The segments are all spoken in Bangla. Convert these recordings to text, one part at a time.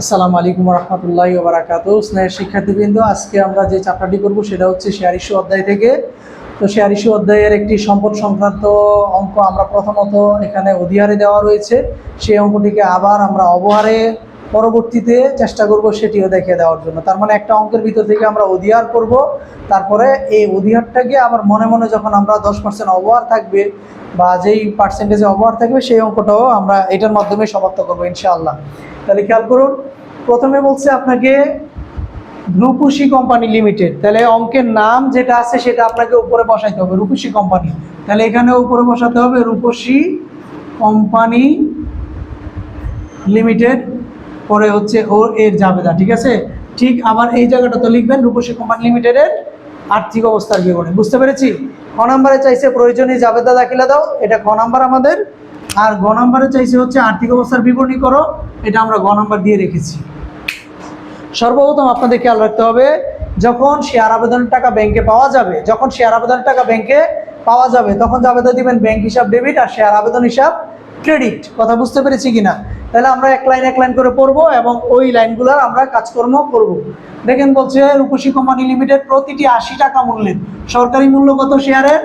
আসসালামু আলাইকুম রহমতুল্লাহ বারাকাতু স্নেহের শিক্ষার্থীবৃন্দ, আজকে আমরা যে চ্যাপ্টারটি করব সেটা হচ্ছে শেয়ার ইস্যু অধ্যায় থেকে। তো শেয়ার ইস্যু অধ্যায়ের একটি সম্পদ সংক্রান্ত অঙ্ক আমরা প্রথমত এখানে অধিহারে দেওয়া রয়েছে। সেই অঙ্কটিকে আবার আমরা অবহারে পরবর্তীতে চেষ্টা করব সেটিও দেখিয়ে দেওয়ার জন্য। তার মানে একটা অঙ্কের ভিতর থেকে আমরা অধিহার করব। তারপরে এই অধিহারটাকে আবার মনে মনে যখন আমরা দশ পার্সেন্ট অবহার থাকবে বা যেই পার্সেন্টেজে অবহার থাকবে সেই অঙ্কটাও আমরা এটার মাধ্যমে সমাপ্ত করব ইনশাআল্লাহ। তাহলে খেয়াল করুন, প্রথমে বলছে আপনাকে রূপসী কোম্পানি লিমিটেড তাহলে অঙ্কের নাম যেটা আছে সেটা আপনাকে উপরে বসাইতে হবে, রূপসী কোম্পানি। তাহলে এখানে উপরে বসাতে হবে রূপসী কোম্পানি লিমিটেড পরে হচ্ছে ও এর জাবেদা, ঠিক আছে? ঠিক আবার এই জায়গাটা তো লিখবেন, রূপসী কোম্পানি লিমিটেডের আর্থিক অবস্থার বিবরণী। বুঝতে পেরেছি? ক নাম্বারে চাইছে প্রয়োজনীয় জাবেদা দাখিলা দাও, এটা ক নাম্বার আমাদের? আর গ নাম্বারে চাইছে হচ্ছে আর্থিক অবস্থার বিবরণী করো, এটা আমরা গ নাম্বার দিয়ে রেখেছি। সর্বপ্রথম আপনাদের খেয়াল রাখতে হবে, যখন শেয়ার আবেদনের টাকা ব্যাংকে পাওয়া যাবে, যখন শেয়ার আবেদনের টাকা ব্যাংকে পাওয়া যাবে, তখন আবেদন দিবেন ব্যাংক হিসাব ডেবিট আর শেয়ার আবেদন হিসাব ক্রেডিট কথা বুঝতে পেরেছি কিনা? তাহলে আমরা এক লাইন এক লাইন করে পড়ব এবং ওই লাইনগুলোর আমরা কাজকর্ম করব। দেখেন বলছে রূপসী কোম্পানি লিমিটেড প্রতিটি আশি টাকা মূল্যের। সরকারি মূল্য কত শেয়ারের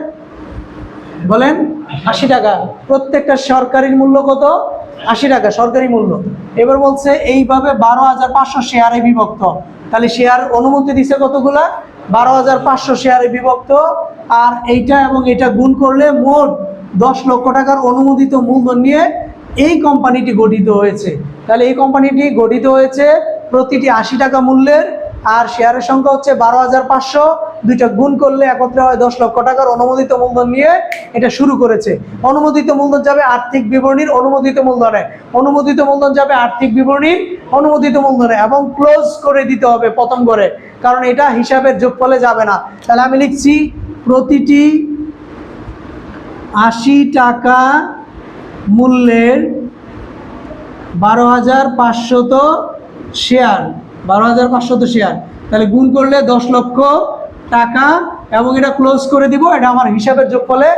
বলেন, আশি টাকা। প্রত্যেকটা সরকারির মূল্য কত? আশি টাকা, সরকারি মূল্য। এবার বলছে, এইভাবে বারো হাজার পাঁচশো শেয়ারে বিভক্ত। তাহলে শেয়ার অনুমতি দিছে কতগুলা? বারো হাজার পাঁচশো শেয়ারে বিভক্ত। আর এইটা এবং এটা গুণ করলে মোট দশ লক্ষ টাকার অনুমোদিত মূলধন নিয়ে এই কোম্পানিটি গঠিত হয়েছে। তাহলে এই কোম্পানিটি গঠিত হয়েছে প্রতিটি আশি টাকা মূল্যের, আর শেয়ারের সংখ্যা হচ্ছে বারো হাজার পাঁচশো। দুইটা গুণ করলে একত্রে হয় দশ লক্ষ টাকার অনুমোদিত মূলধন নিয়ে এটা শুরু করেছে। অনুমোদিত মূলধন যাবে আর্থিক বিবরণীর অনুমোদিত মূলধনে। অনুমোদিত মূলধন যাবে আর্থিক বিবরণীর অনুমোদিত মূলধনে এবং ক্লোজ করে দিতে হবে প্রথম করে। কারণ এটা হিসাবের যোগফলে যাবে না। তাহলে আমি লিখছি প্রতিটি আশি টাকা মূল্যের বারো হাজার পাঁচশত শেয়ার বারো হাজার পাঁচশত শেয়ার তাহলে গুণ করলে দশ লক্ষ টাকা এবং এটা ক্লোজ করে দিব, এটা আমার হিসাবের যোগফলে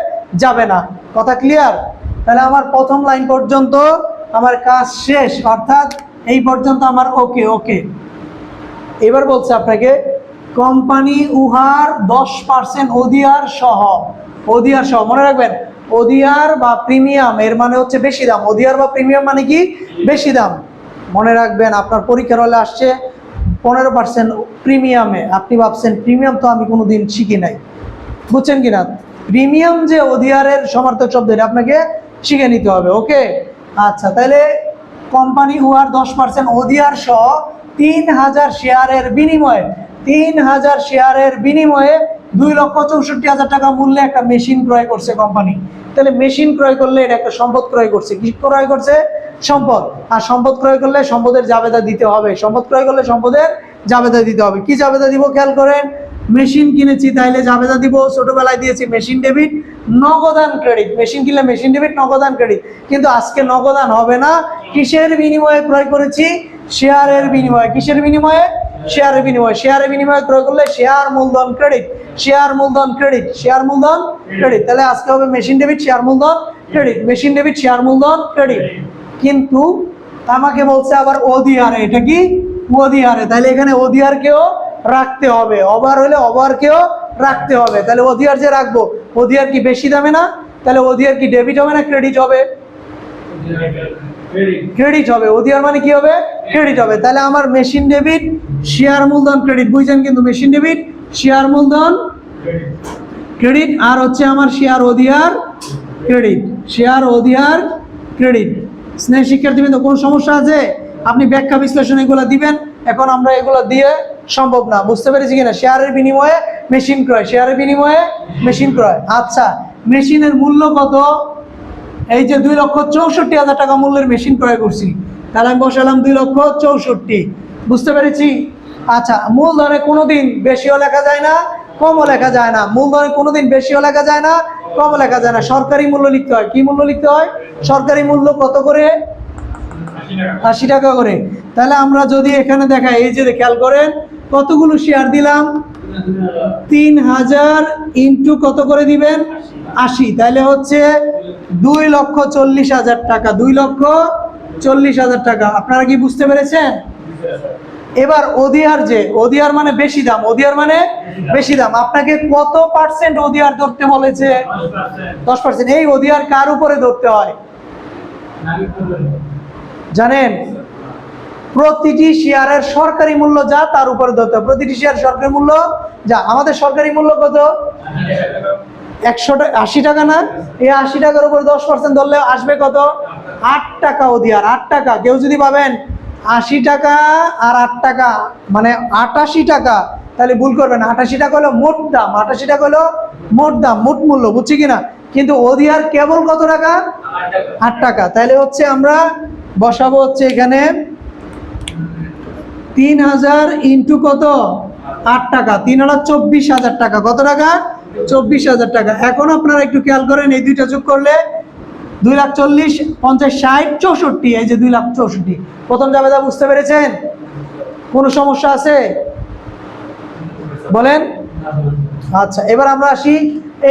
যাবে না। কথা ক্লিয়ার তাহলে আমার প্রথম লাইন পর্যন্ত আমার কাজ শেষ, অর্থাৎ এই পর্যন্ত আমার ওকে ওকে এবার বলছে আপনাকে কোম্পানি উহার দশ পার্সেন্ট অধিয়ার সহ অধিয়ার সহ, মনে রাখবেন ওদিয়ার বা প্রিমিয়াম এর মানে হচ্ছে বেশি দাম। ওদিয়ার বা প্রিমিয়াম মানে কি? বেশি দাম। মনে রাখবেন, আপনার পরীক্ষার হলে আসছে পনেরো পার্সেন্ট প্রিমিয়ামে আপনি ভাবছেন প্রিমিয়াম তো আমি কোনো দিন শিখি নাই। বুঝছেন কিনা? প্রিমিয়াম যে অধিয়ারের সমার্থক শব্দ, এটা আপনাকে শিখে নিতে হবে, ওকে? আচ্ছা তাহলে কোম্পানি উহার দশ পার্সেন্ট অধিয়ার সহ তিন হাজার শেয়ারের বিনিময়ে, তিন হাজার শেয়ারের বিনিময়ে দুই লক্ষ চৌষট্টি হাজার টাকা মূল্যে একটা মেশিন ক্রয় করছে কোম্পানি তাহলে মেশিন ক্রয় করলে এটা একটা সম্পদ ক্রয় করছে। কি ক্রয় করছে? সম্পদ। আর সম্পদ ক্রয় করলে সম্পদের জাবেদা দিতে হবে। সম্পদ ক্রয় করলে সম্পদের জাবেদা দিতে হবে। কি জাবেদা দিব খেয়াল করেন? মেশিন কিনেছি, তাইলে জাবেদা দিব। ছোটবেলায় দিয়েছি মেশিন ডেবিট নগদান ক্রেডিট। মেশিন কিনলে মেশিন ডেবিট নগদান ক্রেডিট। কিন্তু আজকে নগদান হবে না। কিসের বিনিময়ে ক্রয় করেছি? শেয়ারের বিনিময়ে। কিসের বিনিময়ে? শেয়ারের বিনিময়ে। শেয়ারের বিনিময়ে ক্রয় করলে শেয়ার মূলধন ক্রেডিট। শেয়ার মূলধন ক্রেডিট। শেয়ার মূলধন ক্রেডিট। তাহলে আজকে হবে মেশিন ডেবিট, শেয়ার মূলধন ক্রেডিট। মেশিন ডেবিট, শেয়ার মূলধন ক্রেডিট। কিন্তু আমাকে বলছে আবার অধিহারে, এটা কি? অধিহারে। তাহলে এখানে অধিহারকেও রাখতে হবে। অবার হলে অবারকেও রাখতে হবে। তাহলে অধিহার যে রাখব? অধিহার কি বেশি দামে না? তাহলে অধিহার কি ডেবিট হবে না ক্রেডিট হবে? ক্রেডিট হবে। অধিহার মানে কি হবে? ক্রেডিট হবে। তাহলে আমার মেশিন ডেবিট শেয়ার মূলধন ক্রেডিট বুঝছেন কিন্তু মেশিন ডেবিট শেয়ার মূলধন ক্রেডিট আর হচ্ছে আমার শেয়ার অধিহার ক্রেডিট শেয়ার অধিহার ক্রেডিট স্নেহ শিক্ষার্থীবৃন্দ, কোনো সমস্যা আছে? আপনি ব্যাখ্যা বিশ্লেষণ এগুলো দিবেন। এখন আমরা এগুলো দিয়ে সম্ভব না। বুঝতে পেরেছি কিনা? শেয়ারের বিনিময়ে মেশিন ক্রয়। শেয়ারের বিনিময়ে মেশিন ক্রয়। আচ্ছা মেশিনের মূল্য কত? এই যে দুই লক্ষ চৌষট্টি হাজার টাকা মূল্যের মেশিন ক্রয় করছি। তাহলে আমি বসালাম দুই লক্ষ চৌষট্টি। বুঝতে পেরেছি? আচ্ছা মূলধনে কোনোদিন বেশিও লেখা যায় না, কমও লেখা যায় না। মূলধনে কোনোদিন বেশিও লেখা যায় না কমও লেখা যায় না? সরকারি মূল্য লিখতে হয়। কি মূল্য লিখতে হয়? সরকারি মূল্য কত করে? আশি টাকা করে। তাহলে আমরা যদি এখানে দেখাই, এই যে খেয়াল করেন, কতগুলো শেয়ার দিলাম? তিন হাজার ইন্টু কত করে দিবেন? আশি। তাহলে হচ্ছে দুই লক্ষ চল্লিশ হাজার টাকা। দুই লক্ষ চল্লিশ হাজার টাকা। আপনারা কি বুঝতে পেরেছেন? এবার ওদিয়ার যে ওদিয়ার মানে বেশি দাম ওদিয়ার মানে বেশি দাম। আপনাকে কত পার্সেন্ট ওদিয়ার ধরতে বলেছে দশ পার্সেন্ট এই ওদিয়ার কার উপরে ধরতে হয়? জানেন, প্রতিটি শেয়ারের সরকারি মূল্য যা, তার উপরে ধরতে হয় প্রতিটি শেয়ার সরকারি মূল্য যা। আমাদের সরকারি মূল্য কত? একশো আশি টাকা আশি টাকা না? এই আশি টাকার উপর দশ পার্সেন্ট ধরলে আসবে কত? আট টাকা ওদিয়ার আট টাকা। কেউ যদি পাবেন আশি টাকা আর আট টাকা মানে আটাশি টাকা। তাহলে ভুল করবেন, আটাশি টাকা হলো মোট দাম, আটাশি টাকা হলো মোট দাম, মোট মূল্য, বুঝছি কিনা? কিন্তু ওদিয়ার কেবল কত টাকা? আট টাকা। তাহলে হচ্ছে আমরা বসাবো হচ্ছে এখানে তিন হাজার ইন্টু কত? আট টাকা। তিন হাজার চব্বিশ হাজার টাকা। কত টাকা? চব্বিশ হাজার টাকা। এখন আপনারা একটু খেয়াল করেন, এই দুইটা যোগ করলে দুই লাখ চল্লিশ, পঞ্চাশ ষাট, চৌষট্টি। এই যে দুই লাখ চৌষট্টি। প্রথম জাবেদা বুঝতে পেরেছেন? কোনো সমস্যা আছে? বলেন। আচ্ছা এবার আমরা আসি।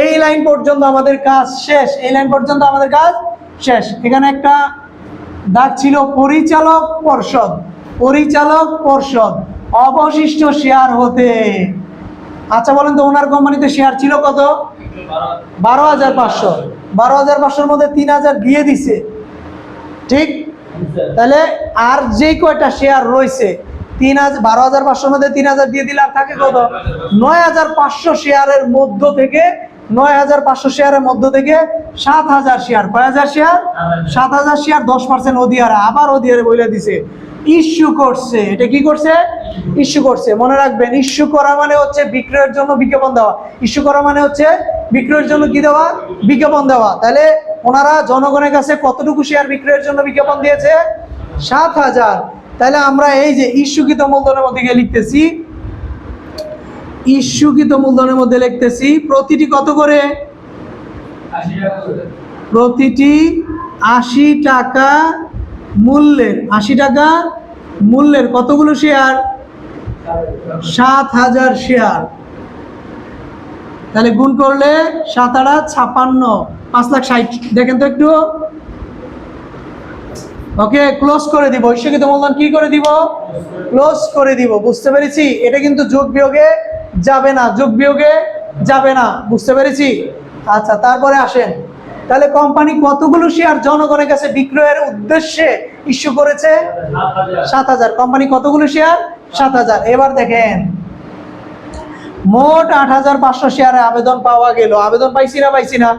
এই লাইন পর্যন্ত আমাদের কাজ শেষ। এই লাইন পর্যন্ত আমাদের কাজ শেষ। এখানে একটা দাগ ছিল, পরিচালক পর্ষদ পরিচালক পর্ষদ, অবশিষ্ট শেয়ার হতে। আচ্ছা বলেন তো, ওনার কোম্পানিতে শেয়ার ছিল কত? নয় হাজার পাঁচশো শেয়ারের মধ্য থেকে, নয় হাজার পাঁচশো শেয়ারের মধ্য থেকে সাত হাজার শেয়ার কয় হাজার শেয়ার সাত হাজার শেয়ার দশ পার্সেন্ট ওদিয়ারে আবার ওদিয়ারে বলে দিছে। ইস্যু করছে। এটা কি করছে? ইস্যু করছে। মনে রাখবেন ইস্যু করা মানে হচ্ছে বিক্রয়ের জন্য বিজ্ঞাপন দেওয়া। ইস্যু করা মানে হচ্ছে বিক্রয়ের জন্য কি দেওয়া? বিজ্ঞাপন দেওয়া। তাহলে ওনারা জনগণের কাছে কতটুকু শেয়ার বিক্রয়ের জন্য বিজ্ঞাপন দিয়েছে? সাত হাজার। তাহলে আমরা এই যে ইস্যুকৃত মূলধনের মধ্যে গিয়ে লিখতেছি ইস্যুকৃত মূলধনের মধ্যে লিখতেছি প্রতিটি কত করে। প্রতিটি আশি টাকা মূল্যের আশি টাকা, মূল্যের কতগুলো শেয়ার? সাত হাজার শেয়ার। তাহলে গুণ করলে সাত আড়া ছাপান্ন, পাঁচ লাখ ষাট। দেখেন তো একটু। ওকে, ক্লোজ করে দিব। ঐশ্বরিত মূলধন কি করে দিব? ক্লোজ করে দিব। বুঝতে পেরেছি? এটা কিন্তু যোগ বিয়োগে যাবে না। যোগ বিয়োগে যাবে না। বুঝতে পেরেছি? আচ্ছা তারপরে আসেন। তাহলে কোম্পানি কতগুলো শেয়ার জনগণের কাছে বিক্রয়ের উদ্দেশ্যে ইস্যু করেছে? সাত হাজার। কোম্পানি কতগুলো শেয়ার? সাত হাজার। এবার দেখেন, মোট আট হাজার পাঁচশো শেয়ারে আবেদন পাওয়া গেল। আবেদন পাইছি না পাইছি না?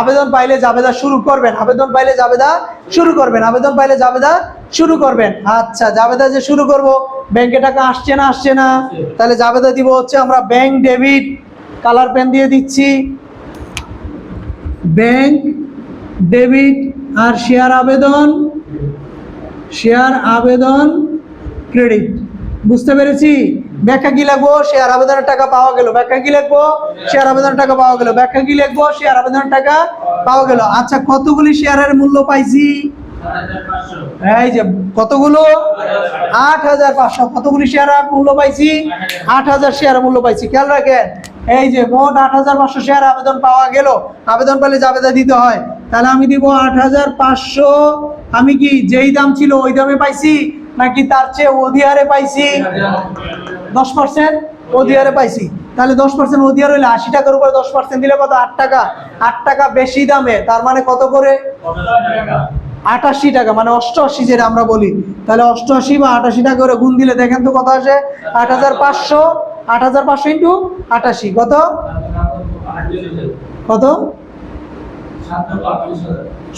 আবেদন পাইলে জাবেদা শুরু করবেন। আবেদন পাইলে জাবেদা শুরু করবেন। আবেদন পাইলে জাবেদা শুরু করবেন। আচ্ছা জাবেদা যে শুরু করব, ব্যাংকে টাকা আসছে না আসছে না? তাহলে জাবেদা দিব হচ্ছে আমরা ব্যাংক ডেবিট, কালার পেন দিয়ে দিচ্ছি। ব্যাংক, ডেবিট আর শেয়ার আবেদন শেয়ার আবেদন, ক্রেডিট। বুঝতে পেরেছি? ব্যাখ্যা কি লাগবো শেয়ার আবেদনের টাকা পাওয়া গেল। ব্যাখ্যা কি লিখব? শেয়ার আবেদনের টাকা পাওয়া গেল। ব্যাখ্যা কি লিখব? শেয়ার আবেদনের টাকা পাওয়া গেল। আচ্ছা কতগুলি শেয়ারের মূল্য পাইছি? এই যে, কতগুলো? আট হাজার পাঁচশো। কতগুলি শেয়ার মূল্য পাইছি? আট হাজার শেয়ার মূল্য পাইছি। খেয়াল রাখেন। এই যে মোট আট হাজার পাঁচশো শেয়ার আবেদন পাওয়া গেল। আবেদন পেলে জাবেদা দিতে হয়। তাহলে আমি দিব আট হাজার পাঁচশো। আমি কি যেই দাম ছিল ওই দামে পাইছি, নাকি তার চেয়ে অধিহারে পাইছি? দশ পার্সেন্ট অধিহারে পাইছি। তাহলে দশ পার্সেন্ট অধিহার হইলে আশি টাকার উপরে দশ পার্সেন্ট দিলে কত? আট টাকা। আট টাকা বেশি দামে, তার মানে কত করে? আটাশি টাকা মানে অষ্টআশি যেটা আমরা বলি। তাহলে অষ্টআশি বা আটাশি টাকা করে গুণ দিলে দেখেন তো কত আসে? আট হাজার পাঁচশো। আট হাজার পাঁচশো ইন্টু আটাশি, কত? কত?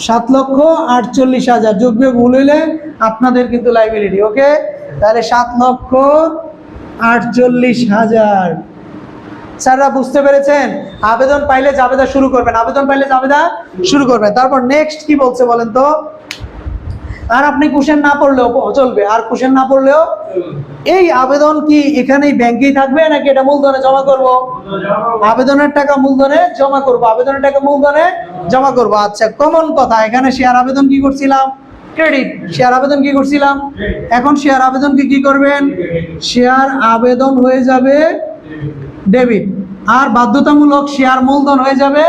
সাত লক্ষ আটচল্লিশ হাজার। যোগ ভুল হইলে আপনাদের কিন্তু লাইবিলিটি ওকে? তাহলে সাত লক্ষ আটচল্লিশ হাজার। স্যাররা বুঝতে পেরেছেন? আবেদন পাইলে জাবেদা শুরু করবেন। আবেদন পাইলে জাবেদা শুরু করবেন। তারপর নেক্সট কি বলছে বলেন তো? আর আপনি কোশ্চেন না পড়লেও চলবে। আর কোশ্চেন না পড়লেও এই আবেদন কি এখানেই ব্যাংকেই থাকবে নাকি এটা মূলধনে জমা করব? আবেদনের টাকা মূলধনে জমা করব। আবেদনের টাকা মূলধনে জমা করব। আচ্ছা কমন কথা। এখানে শেয়ার আবেদন কি করছিলাম? ক্রেডিট শেয়ার আবেদন কি করছিলাম? এখন শেয়ার আবেদন কি কি করবেন? শেয়ার আবেদন হয়ে যাবে ডেবিট আর বাধ্যতামূলক শেয়ার মূলধন হয়ে যাবে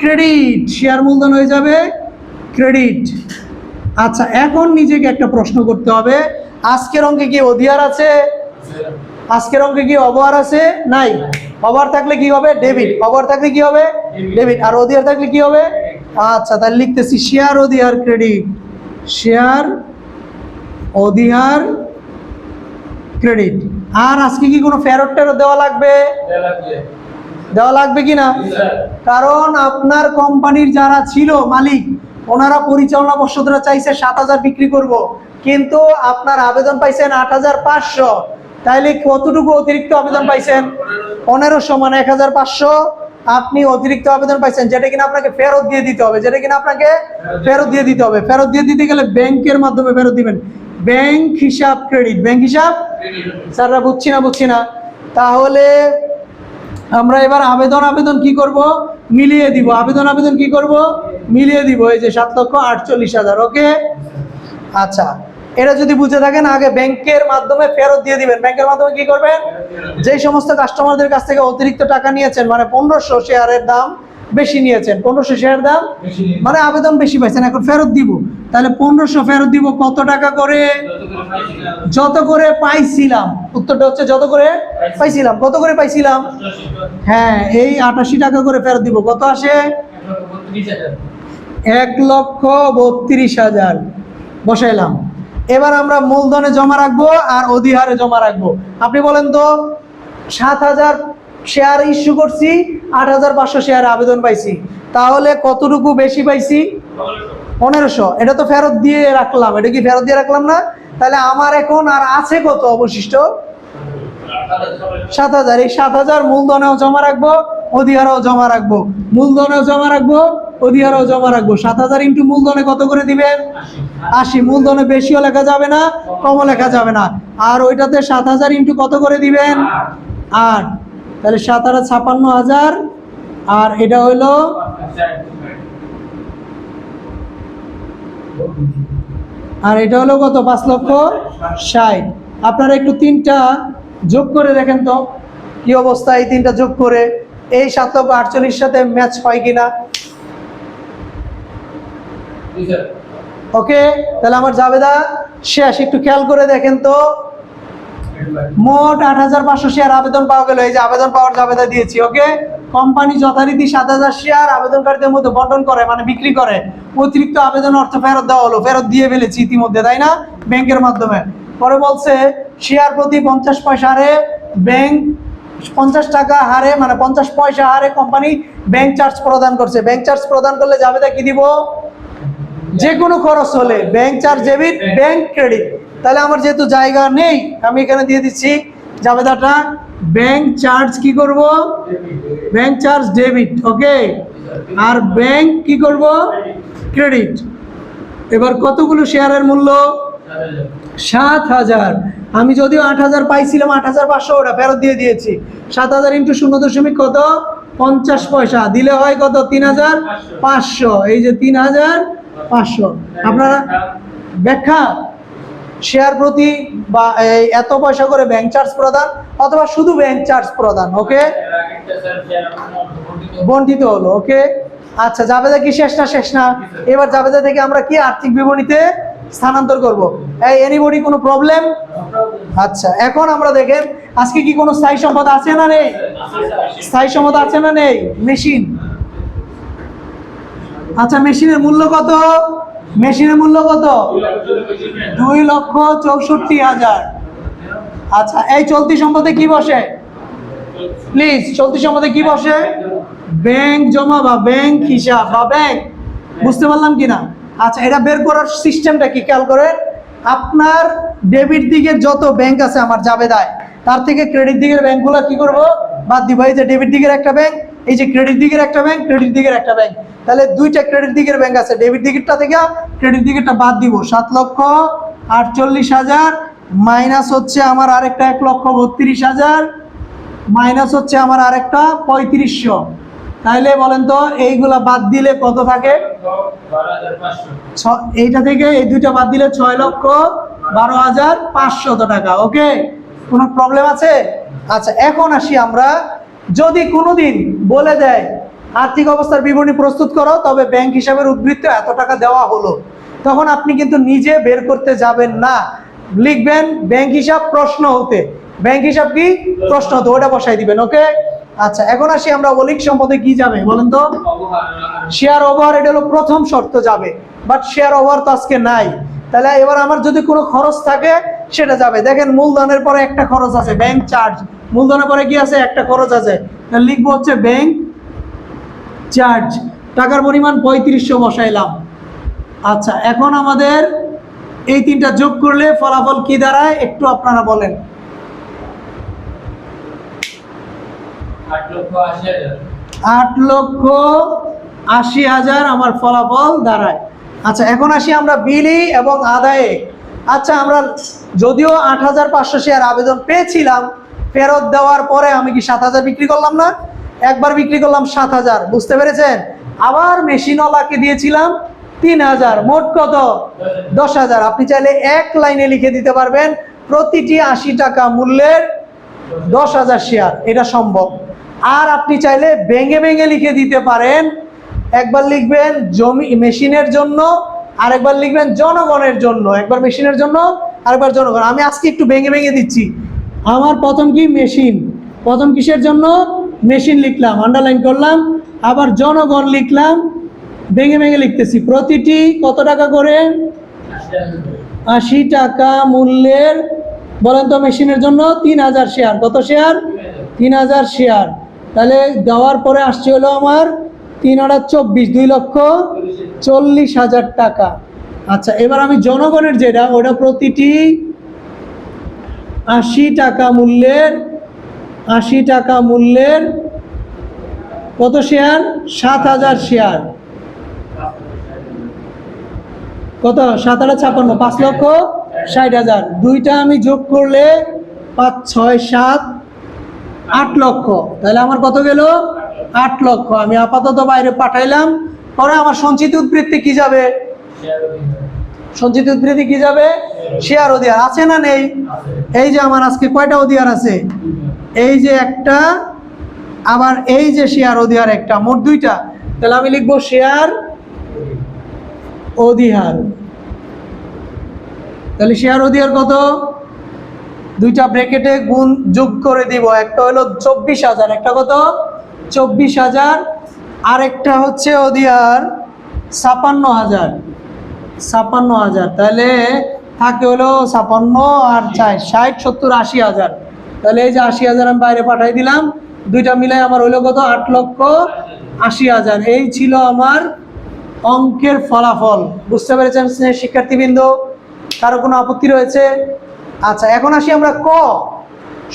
ক্রেডিট শেয়ার মূলধন হয়ে যাবে ক্রেডিট আচ্ছা এখন নিজেকে একটা প্রশ্ন করতে হবে। আজকের অঙ্কে কি অধিয়ার আছে? আজকের অঙ্কে কি অবহার আছে? নাই। অবহার থাকলে কি হবে? ডেবিট। অবহার থাকলে কি হবে? ডেবিট। আর অধিয়ার থাকলে কি হবে? আচ্ছা তাহলে লিখতেছি শেয়ার অধিয়ার ক্রেডিট। শেয়ার অধিহার ক্রেডিট। আর আজকে কি কোনো ফেরত টেরত দেওয়া লাগবে? দেওয়া লাগবে কি না কারণ আপনার কোম্পানির যারা ছিল মালিক ওনারা পরিচালনা পর্ষদরা চাইছে সাত হাজার বিক্রি করব, কিন্তু আপনার আবেদন পাইছেন আট হাজার পাঁচশো। তাইলে কতটুকু অতিরিক্ত আবেদন পাইছেন? পনেরোশো মানে এক হাজার পাঁচশো। আপনি অতিরিক্ত আবেদন পাইছেন, যেটা কিনা আপনাকে ফেরত দিয়ে দিতে হবে, যেটা কিনা আপনাকে ফেরত দিয়ে দিতে হবে। ফেরত দিয়ে দিতে গেলে ব্যাংকের মাধ্যমে ফেরত দিবেন। ব্যাংক হিসাব ক্রেডিট। ব্যাংক হিসাব? স্যাররা বুঝছি না বুঝছি না। তাহলে আমরা এবার আবেদন আবেদন কি করব? মিলিয়ে দিব। আবেদন আবেদন কি করব? মিলিয়ে দিব এই যে সাত লক্ষ আটচল্লিশ হাজার ওকে? আচ্ছা এটা যদি বুঝে থাকেন আগে ব্যাংকের মাধ্যমে ফেরত দিয়ে দিবেন। ব্যাংকের মাধ্যমে কি করবেন? যেই সমস্ত কাস্টমারদের কাছ থেকে অতিরিক্ত টাকা নিয়েছেন মানে পনেরোশো শেয়ারের দাম বেশি নিয়েছেন পনেরোশো শেয়ার দাম মানে আবেদন বেশি পাইছেন এখন ফেরত দিব। তাহলে পনেরোশো ফেরত দিব কত টাকা করে? যত করে পাইছিলাম উত্তরটা হচ্ছে যত করে পাইছিলাম কত করে পাইছিলাম? হ্যাঁ এই আটাশি টাকা করে ফেরত দিব কত আসে? এক লক্ষ বত্রিশ হাজার। বসাইলাম। এবার আমরা মূলধনে জমা রাখব আর অধিহারে জমা রাখব। আপনি বলেন তো, সাত হাজার শেয়ার ইস্যু করছি, আট হাজার পাঁচশো শেয়ার আবেদন পাইছি। তাহলে কতটুকু বেশি পাইছি? পনেরোশো। এটা তো ফেরত দিয়ে রাখলাম। এটা কি ফেরত দিয়ে রাখলাম না? তাহলে আমার এখন আর আছে কত অবশিষ্ট? সাত হাজার। এই সাত হাজার মূলধনেও জমা রাখব, অধিহারেও জমা রাখব। মূলধনেও জমা রাখব অধিহারেও জমা রাখব। সাত হাজার ইন্টু মূলধনে কত করে দিবেন আশি। মূলধনে বেশিও লেখা যাবে না, কমও লেখা যাবে না। আর ওইটাতে সাত হাজার ইন্টু কত করে দিবেন? আট। তাহলে সাত হাজার ছাপান্ন হাজার। আর এটা হইল আর এটা হলো কত? পাঁচ লক্ষ ষাট। আপনারা একটু তিনটা যোগ করে দেখেন তো, কি অবস্থা এই তিনটা যোগ করে? এই সাত লক্ষ আটচল্লিশ সাথে ম্যাচ হয় কিনা? ওকে, তাহলে আমার জাবেদা শেষ, একটু খেয়াল করে দেখেন তো। মোট আট হাজার পাঁচশো শেয়ার আবেদন পাওয়া গেল, এই যে আবেদন পাওয়ার জাবেদা দিয়েছি, ওকে? কোম্পানি যথারীতি সাত হাজার শেয়ার আবেদনকারীদের মধ্যে বন্টন করে মানে বিক্রি করে। অতিরিক্ত আবেদন অর্থ ফেরত দেওয়া হলো, ফেরত দিয়ে ফেলেছি ইতিমধ্যে, তাই না? ব্যাংকের মাধ্যমে। পরে বলছে, শেয়ার প্রতি পঞ্চাশ পয়সা হারে ব্যাংক পঞ্চাশ টাকা হারে মানে পঞ্চাশ পয়সা হারে কোম্পানি ব্যাংক চার্জ প্রদান করছে। ব্যাংক চার্জ প্রদান করলে জাবেদা কি দিব? যে কোনো খরচ হলে bank charge debit bank credit তাহলে আমার যেহেতু জায়গা নেই, আমি এখানে দিয়ে দিচ্ছি জাবেদাটা। ব্যাংক চার্জ কি করব? ব্যাংক চার্জ ডেবিট ওকে আর ব্যাংক কি করব? ক্রেডিট এবার কতগুলো শেয়ারের মূল্য? সাত হাজার। আমি যদিও আট হাজার পাইছিলাম, আট হাজার পাঁচশো, ওটা ফেরত দিয়ে দিয়েছি। সাত হাজার ইন্টু শূন্য দশমিক কত? পঞ্চাশ পয়সা। দিলে হয় কত? তিন হাজার পাঁচশো। এই যে তিন হাজার পাঁচশো। আপনারা ব্যাখ্যা শেয়ার প্রতি বা এত পয়সা করে ব্যাংক চার্জ প্রদান অথবা শুধু ব্যাংক চার্জ প্রদান ওকে বন্টিত হলো ওকে আচ্ছা জাবেদা কি শেষ না শেষ না? এবার জাবেদা থেকে আমরা কি আর্থিক বিবরণীতে স্থানান্তর করব? এই এনিবডি কোনো প্রবলেম আচ্ছা এখন আমরা দেখেন, আজকে কি কোনো স্থায়ী সম্পদ আছে না নেই? স্থায়ী সম্পদ আছে না নেই? মেশিন। আচ্ছা মেশিনের মূল্য কত? মেশিনের মূল্য কত? দুই লক্ষ চৌষট্টি হাজার। আচ্ছা এই চলতি সম্পদে কি বসে? প্লিজ চলতি সম্পদে কি বসে? ব্যাংক জমা বা ব্যাংক হিসাব বা ব্যাংক বুঝতে পারলাম কি না? আচ্ছা এটা বের করার সিস্টেমটা কি? খেয়াল করে আপনার ডেবিট দিকের যত ব্যাংক আছে আমার যাবে দায় তার থেকে ক্রেডিট দিকের ব্যাংকগুলো কি করব? বাদ দিব, এই যে ডেবিট দিকের একটা ব্যাংক এই যে ক্রেডিট দিকের একটা ব্যাংক ক্রেডিট দিকের একটা ব্যাংক তাহলে দুইটা ক্রেডিট দিকের ব্যাংক আছে। ডেবিট দিকেরটা থেকে ক্রেডিট দিকেরটা বাদ দিব। সাত লক্ষ আটচল্লিশ হাজার মাইনাস হচ্ছে আমার আরেকটা এক লক্ষ বত্রিশ হাজার মাইনাস হচ্ছে আমার আরেকটা পঁয়ত্রিশশো। তাহলে বলেন তো, এইগুলা বাদ দিলে কত থাকে? এইটা থেকে এই দুইটা বাদ দিলে ছয় লক্ষ বারো হাজার পাঁচশত টাকা। ওকে কোনো প্রবলেম আছে? আচ্ছা এখন আসি আমরা। যদি কোনোদিন বলে দেয়, আর্থিক অবস্থার বিবরণী প্রস্তুত করো তবে ব্যাংক হিসাবের উদ্বৃত্ত এত টাকা দেওয়া হলো। তখন আপনি কিন্তু নিজে বের করতে যাবেন না। লিখবেন, ব্যাংক হিসাব প্রশ্ন হতে। ব্যাংক হিসাব কি? প্রশ্ন হতে ওটা বসাই দিবেন, ওকে? আচ্ছা এখন আসি আমরা অলিক সম্পদে কি যাবে, বলেন তো? শেয়ার ওভার এটা হলো প্রথম শর্ত যাবে বাট শেয়ার ওভার তো আজকে নাই। তাহলে এবার আমার যদি কোনো খরচ থাকে, সেটা যাবে। দেখেন, মূলধনের পরে একটা খরচ আছে ব্যাংক চার্জ মূলধনের পরে কি আছে? একটা খরচ আছে। লিখব হচ্ছে ব্যাংক চার্জ টাকার পরিমাণ পঁয়ত্রিশশো বসাইলাম। আচ্ছা এখন আমাদের এই তিনটা যোগ করলে ফলাফল কি দাঁড়ায়? একটু আপনারা বলেন। আট লক্ষ আশি হাজার। আট লক্ষ আশি হাজার আমার ফলাফল দাঁড়ায়। আচ্ছা এখন আসি আমরা বিলি এবং আদায়ে। আচ্ছা আমরা যদিও আট হাজার পাঁচশো শেয়ার আবেদন পেয়েছিলাম ফেরত দেওয়ার পরে আমি কি সাত হাজার বিক্রি করলাম না? একবার বিক্রি করলাম সাত হাজার, বুঝতে পেরেছেন? আবার মেশিনওয়ালাকে দিয়েছিলাম তিন হাজার, মোট কত? দশ হাজার। আপনি চাইলে এক লাইনে লিখে দিতে পারবেন, প্রতিটি আশি টাকা মূল্যের দশ হাজার শেয়ার। এটা সম্ভব। আর আপনি চাইলে ভেঙে ভেঙে লিখে দিতে পারেন। একবার লিখবেন জমি, মেশিনের জন্য আর একবার লিখবেন জনগণের জন্য। একবার মেশিনের জন্য, আরেকবার জনগণ। আমি আজকে একটু ভেঙে ভেঙে দিচ্ছি। আমার প্রথম কি? মেশিন প্রথম কিসের জন্য? মেশিন লিখলাম আন্ডারলাইন করলাম, আবার জনগণ লিখলাম, ভেঙে ভেঙে লিখতেছি। প্রতিটি কত টাকা করে? আশি টাকা মূল্যের, বলেন তো মেশিনের জন্য, তিন হাজার শেয়ার কত শেয়ার তিন হাজার শেয়ার তাহলে দেওয়ার পরে আসছে হলো আমার তিন হাজার চব্বিশ, দুই লক্ষ চল্লিশ হাজার টাকা। আচ্ছা এবার আমি জনগণের যেটা, ওটা প্রতিটি আশি টাকা মূল্যের, আশি টাকা মূল্যের কত শেয়ার? সাত হাজার শেয়ার। কত? সাত হাজার ছাপ্পান্ন, পাঁচ লক্ষ ষাট হাজার। দুইটা আমি যোগ করলে পাঁচ, ছয়, সাত, আট লক্ষ। তাহলে আমার কত গেল? আট লক্ষ। আমি আপাতত বাইরে পাঠাইলাম। পরে আমার সঞ্চিত উদ্বৃত্তি কি যাবে? সঞ্চিত উদ্বৃত্তি কি যাবে? শেয়ার অধিকার আছে না নেই? এই যে আমার আজকে কয়টা অধিকার আছে? এই যে একটা, আবার এই যে শেয়ার অধিকার একটা, মোট দুইটা। তাহলে আমি লিখব শেয়ার অধিহার। তাহলে শেয়ার অধিহার কত? দুইটা ব্র্যাকেটে গুণ যোগ করে দিব। একটা হলো চব্বিশ হাজার, একটা কত? চব্বিশ হাজার। আর একটা হচ্ছে অধিহার ছাপান্ন হাজার। ছাপান্ন হাজার। তাহলে থাকে হলো ছাপান্ন আর চার ষাট, সত্তর, আশি হাজার। তাহলে এই যে আশি হাজার আমি বাইরে পাঠাই দিলাম, দুইটা মিলাই আমার হইল কত? আট লক্ষ আশি হাজার। এই ছিল আমার অঙ্কের ফলাফল। বুঝতে পেরেছেন শিক্ষার্থীবৃন্দ? কারও কোনো আপত্তি রয়েছে? আচ্ছা এখন আসি আমরা ক।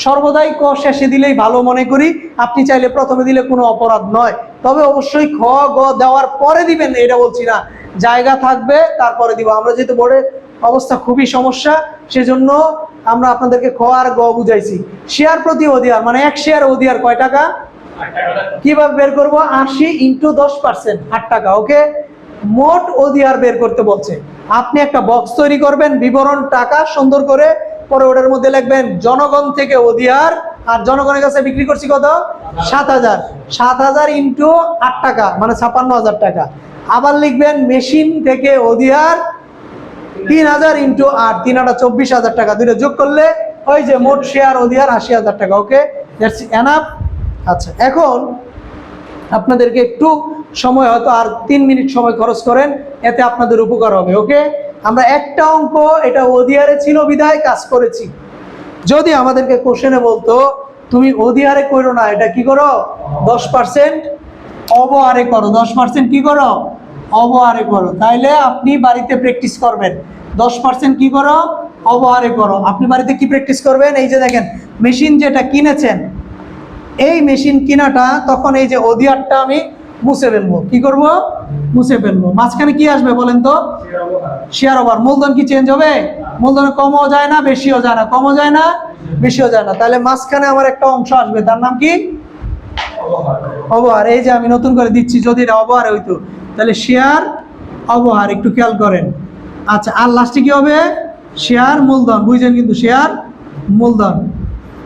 সর্বদাই ক শেষে দিলেই ভালো মনে করি। আপনি চাইলে প্রথমে দিলে কোনো অপরাধ নয়। তবে অবশ্যই খ, গ দেওয়ার পরে দিবেন, এটা বলছি না। জায়গা থাকবে, তারপরে দিব। আমরা যেহেতু বোর্ডের অবস্থা খুবই সমস্যা, সেজন্য আমরা আপনাদেরকে খ আর গ বুঝাইছি। শেয়ার প্রতি অধিয়ার মানে এক শেয়ার অধিয়ার কয় টাকা? কীভাবে বের করব? আশি ইন্টু দশ পার্সেন্ট, আট টাকা, ওকে? মোট ওদিআর বের করতে বলছে। আপনি একটা বক্স তৈরি করবেন, বিবরণ, টাকা সুন্দর করে পরে ওটার মধ্যে লিখবেন, জনগণ থেকে ওদিআর আর জনগণের কাছে বিক্রি করছি কত? সাত হাজার। সাত হাজার ইন্টু আট টাকা মানে ছাপান্ন হাজার টাকা। আবার লিখবেন মেশিন থেকে ওদিআর তিন হাজার ইন্টু আট, তিন হাজার চব্বিশ হাজার টাকা। দুইটা যোগ করলে ওই যে মোট শেয়ার অধিহার আশি হাজার টাকা। ওকে? দ্যাটস আচ্ছা এখন আপনাদেরকে একটু সময় হয়তো আর তিন মিনিট সময় খরচ করেন, এতে আপনাদের উপকার হবে। ওকে? আমরা একটা অঙ্ক, এটা অধিহারে ছিল বিধায়, কাজ করেছি। যদি আমাদেরকে কোশ্চেনে বলতো, তুমি অধিহারে করো না, এটা কি করো? দশ পার্সেন্ট অবহারে করো। দশ পার্সেন্ট কি করো? অবহারে করো। তাইলে আপনি বাড়িতে প্র্যাকটিস করবেন। দশ পার্সেন্ট কি করো? অবহারে করো। আপনি বাড়িতে কি প্র্যাকটিস করবেন? এই যে দেখেন মেশিন যেটা কিনেছেন, এই মেশিন কিনাটা তখন এই যে অধিয়ারটা আমি মুছে ফেলব। কি করব? মুছে ফেলব। মাঝখানে কি আসবে বলেন তো? শেয়ার ওভার মূলধন কি চেঞ্জ হবে? মূলধন কমও যায় না, বেশিও যায় না, কমও যায় না, বেশিও যায় না। তাহলে মাঝখানে আমার একটা অংশ আসবে, তার নাম কি? অবহার। এই যে আমি নতুন করে দিচ্ছি, যদি এটা অবহারে হইতো। তাহলে শেয়ার অবহার, একটু খেয়াল করেন। আচ্ছা আর লাস্টে কি হবে? শেয়ার মূলধন, বুঝছেন কিন্তু শেয়ার মূলধন।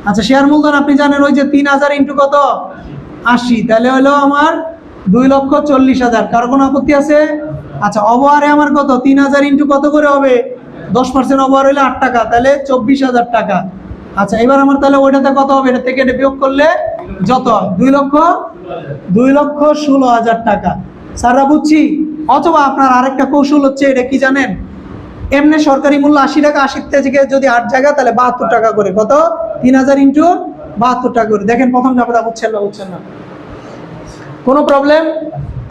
আচ্ছা শেয়ার মূলধন আপনি জানেন, ওই যে তিন হাজার ইন্টু কত? আশি। তাহলে হলো আমার দুই লক্ষ চল্লিশ হাজার। কারও কোনো আপত্তি আছে? আচ্ছা অবহারে আমার কত? তিন হাজার ইন্টু কত করে হবে? দশ পার্সেন্ট ওভার হইলে আট টাকা, তাহলে চব্বিশ হাজার টাকা। আচ্ছা এবার আমার তাহলে ওইটাতে কত হবে? এটা থেকে এটা বিয়োগ করলে যত? দুই লক্ষ? দুই লক্ষ ষোলো হাজার টাকা। স্যাররা বুঝছি? অথবা আপনার আরেকটা কৌশল হচ্ছে, এটা কি জানেন? এমনি সরকারি মূল্য আশি টাকা আশি থেকে যদি আট জায়গা, তাহলে বাহাত্তর টাকা করে। কত? তিন হাজার ইন্টু বাহাত্তর টাকা করে। দেখেন, প্রথম ধাপটা বুঝছেন না বুঝছেন না? কোনো প্রবলেম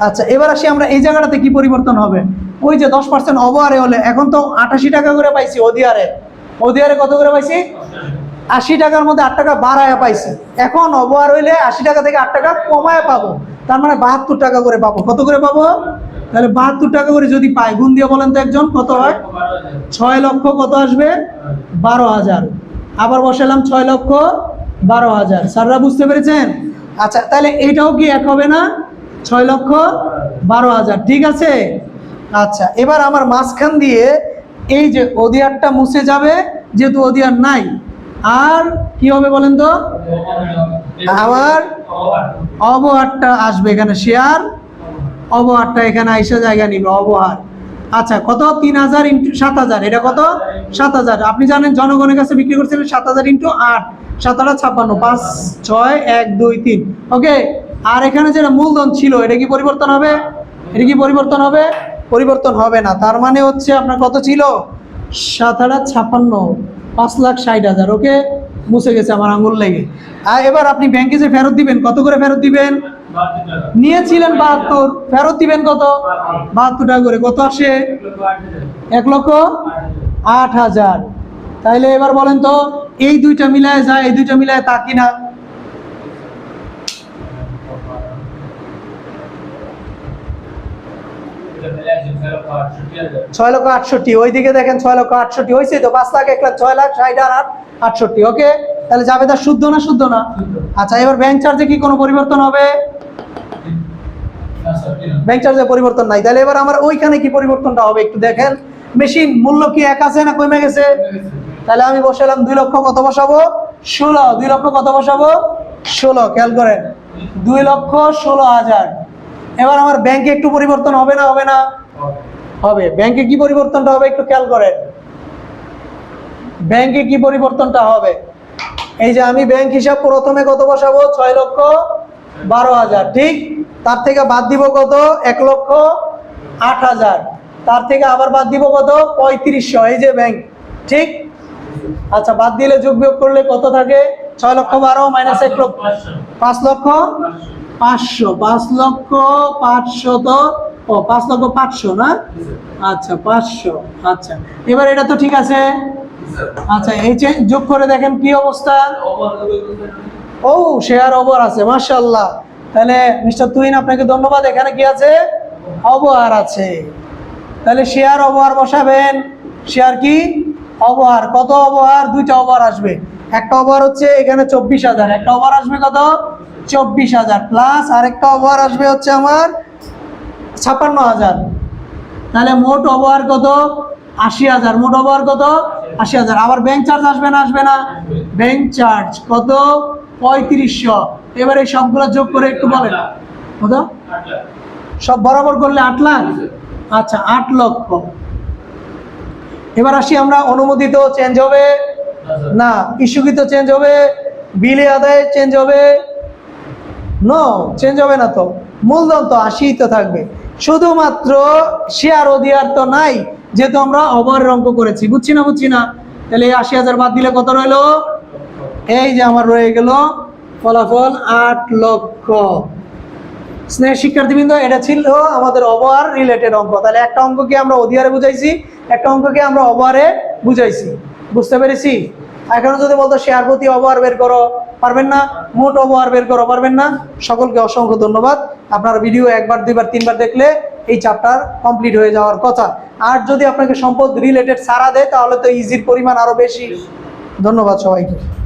আচ্ছা এবার আসি আমরা এই জায়গাটাতে কি পরিবর্তন হবে? ওই যে দশ পার্সেন্ট অবহারে হলে, এখন তো আটাশি টাকা করে পাইছি ওদিয়ারে। ওদিয়ারে কত করে পাইছি? আশি টাকার মধ্যে আট টাকা বাড়ায় পাইছি। এখন অবহার হইলে আশি টাকা থেকে আট টাকা কমায় পাবো। তার মানে বাহাত্তর টাকা করে পাবো। কত করে পাবো? তাহলে বাহাত্তর টাকা করে যদি পাই, গুণ দিয়ে বলেন তো একজন, কত হয়? ছয় লক্ষ কত আসবে? বারো হাজার। আবার বসালাম ছয় লক্ষ বারো হাজার। স্যাররা বুঝতে পেরেছেন? আচ্ছা তাহলে এইটাও কি এক হবে না? ছয় লক্ষ বারো হাজার। ঠিক আছে? আচ্ছা এবার আমার মাঝখান দিয়ে এই যে অধিয়ারটা মুছে যাবে, যেহেতু অধিয়ার নাই, আর কি হবে বলেন তো? আবার অবহারটা আসবে এখানে শেয়ার অবহারটা এখানে আইসা জায়গা নিবে, অবহার। আচ্ছা কত? তিন হাজার ইন্টু সাত হাজার, এটা কত? সাত হাজার। আপনি জানেন জনগণের কাছে বিক্রি করছিলেন সাত হাজার ইন্টু আট, সাত আট ছাপ্পান্ন, পাঁচ, ছয়, এক, দুই, তিন। ওকে আর এখানে যেটা মূলধন ছিল, এটা কি পরিবর্তন হবে? এটা কি পরিবর্তন হবে? পরিবর্তন হবে না। তার মানে হচ্ছে আপনার কত ছিল? সাত হাজার ছাপ্পান্ন পাঁচ লাখ ষাট হাজার ওকে? মুছে গেছে আমার আঙুল লেগে। আর এবার আপনি ব্যাংকে যে ফেরত দিবেন কত করে ফেরত দিবেন? নিয়েছিলেন বাহাত্তর। ফেরত দিবেন কত? বাহাত্তর টাকা করে। কত আসে? এক লক্ষ আট হাজার। তাইলে এবার বলেন তো এই দুইটা মিলায় যায় এই দুইটা মিলায় তা কিনা? ছয় লক্ষ আটষট্টি ওইদিকে দেখেন ছয় লক্ষ আটষট্টি হয়েছে তো পাঁচ লাখ এক লাখ ছয় লাখ ষাট আর আট আটষট্টি ওকে? তাহলে যাবে তার শুদ্ধ না শুদ্ধ না? আচ্ছা এবার ব্যাংক চার্জে কি কোনো পরিবর্তন হবে? ব্যাংক চার্জে পরিবর্তন নাই। তাহলে এবার আমার ওইখানে কি পরিবর্তনটা হবে একটু দেখেন। মেশিন মূল্য কি এক আছে না কমে গেছে? তাহলে আমি বসালাম দুই লক্ষ কত বসাবো? ষোলো। দুই লক্ষ কত বসাবো? ষোলো খেয়াল করেন। দুই লক্ষ ষোলো হাজার। এবার আমার ব্যাংকে একটু পরিবর্তন হবে না হবে না? হবে। ব্যাংকে কি পরিবর্তনটা হবে একটু খেয়াল করেন। ব্যাংকে কি পরিবর্তনটা হবে? এই যে আমি ব্যাংক হিসাব প্রথমে কত বসাবো? ছয় লক্ষ বারো হাজার। ঠিক? তার থেকে বাদ দিব কত? এক লক্ষ আট হাজার। তার থেকে আবার বাদ দিব কত? পঁয়ত্রিশশো। এই যে ব্যাংক। ঠিক? আচ্ছা বাদ দিলে যোগ বিয়োগ করলে কত থাকে? ছয় লক্ষ বারো, মাইনাস এক লক্ষ। পাঁচ লক্ষ পাঁচশো, পাঁচ লক্ষ পাঁচশো তো, ও, পাঁচ লক্ষ পাঁচশো না? আচ্ছা পাঁচশো আচ্ছা। এবার এটা তো ঠিক আছে। আচ্ছা এই যে যোগ করে দেখেন কি অবস্থা? ও শেয়ার ওভার আছে মাশাল্লাহ তাহলে মিস্টার তুহিন, আপনাকে ধন্যবাদ। এখানে কি আছে? অবহার আছে। তাহলে শেয়ার অবহার বসাবেন। শেয়ার কি? অবহার। কত অবহার? দুইটা অবহার আসবে। একটা অবহার হচ্ছে এখানে চব্বিশ হাজার। একটা অবহার আসবে কত? চব্বিশ হাজার প্লাস আরেকটা অবহার আসবে হচ্ছে আমার ছাপ্পান্ন হাজার। তাহলে মোট অবহার কত? আশি হাজার। মোট অবহার কত? আশি হাজার। আবার ব্যাংক চার্জ আসবে না আসবে না? ব্যাংক চার্জ কত? পঁয়ত্রিশশো। এবার সবগুলো যোগ করে একটু বলেন। কত? সব বরাবর করলে আট লাখ? আচ্ছা আট লক্ষ। এবার আসি আমরা, অনুমোদিত চেঞ্জ হবে? না, ইস্যুকৃত চেঞ্জ হবে? বিলে আদায় চেঞ্জ হবে? নো চেঞ্জ হবে না তো। মূলধন তো আশি তো থাকবে। শুধুমাত্র শেয়ার অধিয়ার তো নাই, যেহেতু আমরা ওভারের অঙ্ক করেছি। বুঝছি না বুঝছি না? তাহলে এই আশি হাজার বাদ দিলে কত রইল? এই যে আমার রয়ে গেল ফলাফল আট লক্ষ। স্নেহ শিক্ষার্থীবৃন্দ, এটা ছিল আমাদের অবহার রিলেটেড অঙ্ক। তাহলে একটা অঙ্ককে আমরা অধিহারে বুঝাইছি, একটা অঙ্ককে আমরা অবহারে বুঝাইছি। বুঝতে পেরেছি? এখন যদি বলতো শেয়ার প্রতি অবহার বের করো, পারবেন না? মোট অবহার বের করো, পারবেন না? সকলকে অসংখ্য ধন্যবাদ। আপনার ভিডিও একবার, দুইবার, তিনবার দেখলে এই চ্যাপ্টার কমপ্লিট হয়ে যাওয়ার কথা। আর যদি আপনাকে সম্পদ রিলেটেড সারা দেয়, তাহলে তো ইজির পরিমাণ আরও বেশি। ধন্যবাদ সবাইকে।